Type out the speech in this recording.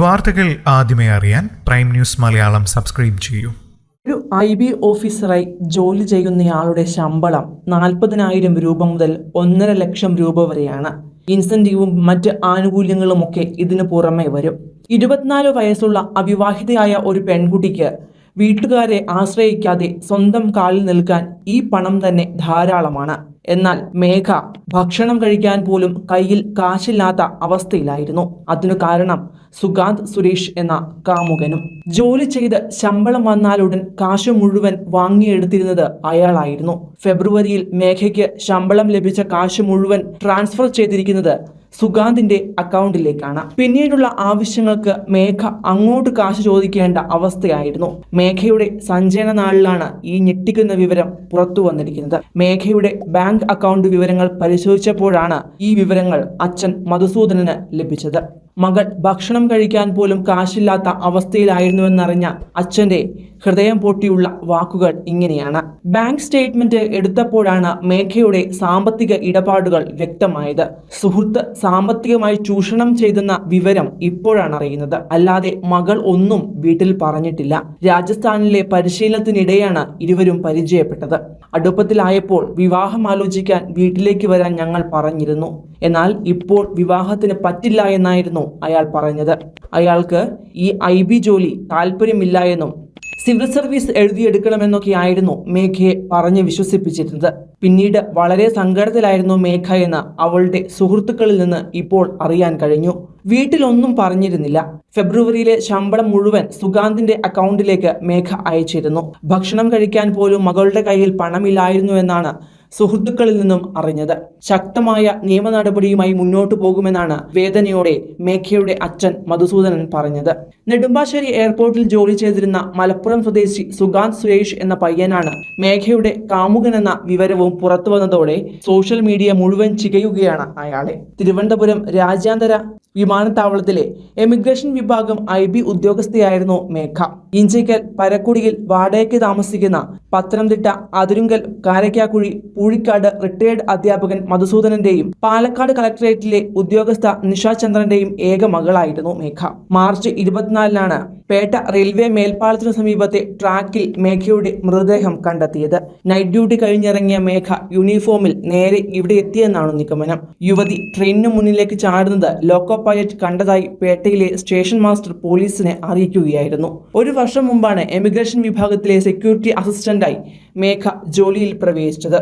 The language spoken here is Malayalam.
വാർത്തകൾ ആദ്യമേ അറിയാൻ പ്രൈം ന്യൂസ് മലയാളം സബ്സ്ക്രൈബ് ചെയ്യൂ. ഒരു ഐ ബി ഓഫീസറായി ജോലി ചെയ്യുന്നയാളുടെ ശമ്പളം നാൽപ്പതിനായിരം രൂപ മുതൽ ഒന്നര ലക്ഷം രൂപ വരെയാണ്. ഇൻസെന്റീവും മറ്റ് ആനുകൂല്യങ്ങളുമൊക്കെ ഇതിനു പുറമെ വരും. ഇരുപത്തിനാല് വയസ്സുള്ള അവിവാഹിതയായ ഒരു പെൺകുട്ടിക്ക് വീട്ടുകാരെ ആശ്രയിക്കാതെ സ്വന്തം കാലിൽ നിൽക്കാൻ ഈ പണം തന്നെ ധാരാളമാണ്. എന്നാൽ മേഘ ഭക്ഷണം കഴിക്കാൻ പോലും കയ്യിൽ കാശില്ലാത്ത അവസ്ഥയിലായിരുന്നു. അതിനു കാരണം സുഗാന്ത് സുരേഷ് എന്ന കാമുകനും. ജോലി ചെയ്ത് ശമ്പളം വന്നാലുടൻ കാശ് മുഴുവൻ വാങ്ങിയെടുത്തിരുന്നത് അയാളായിരുന്നു. ഫെബ്രുവരിയിൽ മേഘയ്ക്ക് ശമ്പളം ലഭിച്ച കാശ് മുഴുവൻ ട്രാൻസ്ഫർ ചെയ്തിരിക്കുന്നത് സുഗാന്തിന്റെ അക്കൗണ്ടിലേക്കാണ്. പിന്നീടുള്ള ആവശ്യങ്ങൾക്ക് മേഘ അങ്ങോട്ട് കാശ് ചോദിക്കേണ്ട അവസ്ഥയായിരുന്നു. മേഘയുടെ സഞ്ചയന നാളിലാണ് ഈ ഞെട്ടിക്കുന്ന വിവരം പുറത്തു വന്നിരിക്കുന്നത്. മേഘയുടെ ബാങ്ക് അക്കൗണ്ട് വിവരങ്ങൾ പരിശോധിച്ചപ്പോഴാണ് ഈ വിവരങ്ങൾ അച്ഛൻ മധുസൂദനന് ലഭിച്ചത്. മകൾ ഭക്ഷണം കഴിക്കാൻ പോലും കാശില്ലാത്ത അവസ്ഥയിലായിരുന്നുവെന്നറിഞ്ഞ അച്ഛന്റെ ഹൃദയം പൊട്ടിയുള്ള വാക്കുകൾ ഇങ്ങനെയാണ്. ബാങ്ക് സ്റ്റേറ്റ്മെന്റ് എടുത്തപ്പോഴാണ് മേഘയുടെ സാമ്പത്തിക ഇടപാടുകൾ വ്യക്തമായത്. സുഹൃത്ത് സാമ്പത്തികമായി ചൂഷണം ചെയ്തെന്ന വിവരം ഇപ്പോഴാണ് അറിയുന്നത്. അല്ലാതെ മകൾ ഒന്നും വീട്ടിൽ പറഞ്ഞിട്ടില്ല. രാജസ്ഥാനിലെ പരിശീലനത്തിനിടെയാണ് ഇരുവരും പരിചയപ്പെട്ടത്. അടുപ്പത്തിലായപ്പോൾ വിവാഹം ആലോചിക്കാൻ വീട്ടിലേക്ക് വരാൻ ഞങ്ങൾ പറഞ്ഞിരുന്നു. എന്നാൽ ഇപ്പോൾ വിവാഹത്തിന് പറ്റില്ല എന്നായിരുന്നു അയാൾ പറഞ്ഞത്. അയാൾക്ക് ഈ ഐ ബി ജോലി താല്പര്യമില്ല എന്നും സിവിൽ സർവീസ് എഴുതിയെടുക്കണമെന്നൊക്കെ ആയിരുന്നു മേഘയെ പറഞ്ഞ് വിശ്വസിപ്പിച്ചിരുന്നത്. പിന്നീട് വളരെ സങ്കടത്തിലായിരുന്നു മേഘ എന്ന് അവളുടെ സുഹൃത്തുക്കളിൽ നിന്ന് ഇപ്പോൾ അറിയാൻ കഴിഞ്ഞു. വീട്ടിലൊന്നും പറഞ്ഞിരുന്നില്ല. ഫെബ്രുവരിയിലെ ശമ്പളം മുഴുവൻ സുഗാന്തിന്റെ അക്കൗണ്ടിലേക്ക് മേഘ അയച്ചിരുന്നു. ഭക്ഷണം കഴിക്കാൻ പോലും മകളുടെ കയ്യിൽ പണമില്ലായിരുന്നു എന്നാണ് സുഹൃത്തുക്കളിൽ നിന്നും അറിഞ്ഞത്. ശക്തമായ നിയമ നടപടിയുമായി മുന്നോട്ടു പോകുമെന്നാണ് വേദനയോടെ മേഘയുടെ അച്ഛൻ മധുസൂദനൻ പറഞ്ഞത്. നെടുമ്പാശ്ശേരി എയർപോർട്ടിൽ ജോലി ചെയ്തിരുന്ന മലപ്പുറം സ്വദേശി സുഗാന്ത് സുരേഷ് എന്ന പയ്യനാണ് മേഘയുടെ കാമുകൻ എന്ന വിവരവും പുറത്തു വന്നതോടെ സോഷ്യൽ മീഡിയ മുഴുവൻ ചികയുകയാണ് അയാളെ. തിരുവനന്തപുരം രാജ്യാന്തര വിമാനത്താവളത്തിലെ എമിഗ്രേഷൻ വിഭാഗം ഐ ബി ഉദ്യോഗസ്ഥയായിരുന്നു മേഘ. ഇഞ്ചിക്കൽ പരക്കുടിയിൽ വാടകയ്ക്ക് താമസിക്കുന്ന പത്തനംതിട്ട അതിരുങ്കൽ കാരക്കാക്കുഴി പൂഴിക്കാട് റിട്ടയേർഡ് അധ്യാപകൻ മധുസൂദനന്റെയും പാലക്കാട് കളക്ടറേറ്റിലെ ഉദ്യോഗസ്ഥ നിഷാചന്ദ്രന്റെയും ഏക മകളായിരുന്നു മേഘ. മാർച്ച് ഇരുപത്തിനാലിനാണ് പേട്ട റെയിൽവേ മേൽപ്പാലത്തിനു സമീപത്തെ ട്രാക്കിൽ മേഘയുടെ മൃതദേഹം കണ്ടെത്തിയത്. നൈറ്റ് ഡ്യൂട്ടി കഴിഞ്ഞിറങ്ങിയ മേഘ യൂണിഫോമിൽ നേരെ ഇവിടെ എത്തിയെന്നാണ് നിഗമനം. യുവതി ട്രെയിനിനു മുന്നിലേക്ക് ചാടുന്നത് ലോക്കോ പൈലറ്റ് കണ്ടതായി പേട്ടയിലെ സ്റ്റേഷൻ മാസ്റ്റർ പോലീസിനെ അറിയിക്കുകയായിരുന്നു. ഒരു വർഷം മുമ്പാണ് എമിഗ്രേഷൻ വിഭാഗത്തിലെ സെക്യൂരിറ്റി അസിസ്റ്റന്റായി മേഘ ജോലിയിൽ പ്രവേശിച്ചത്.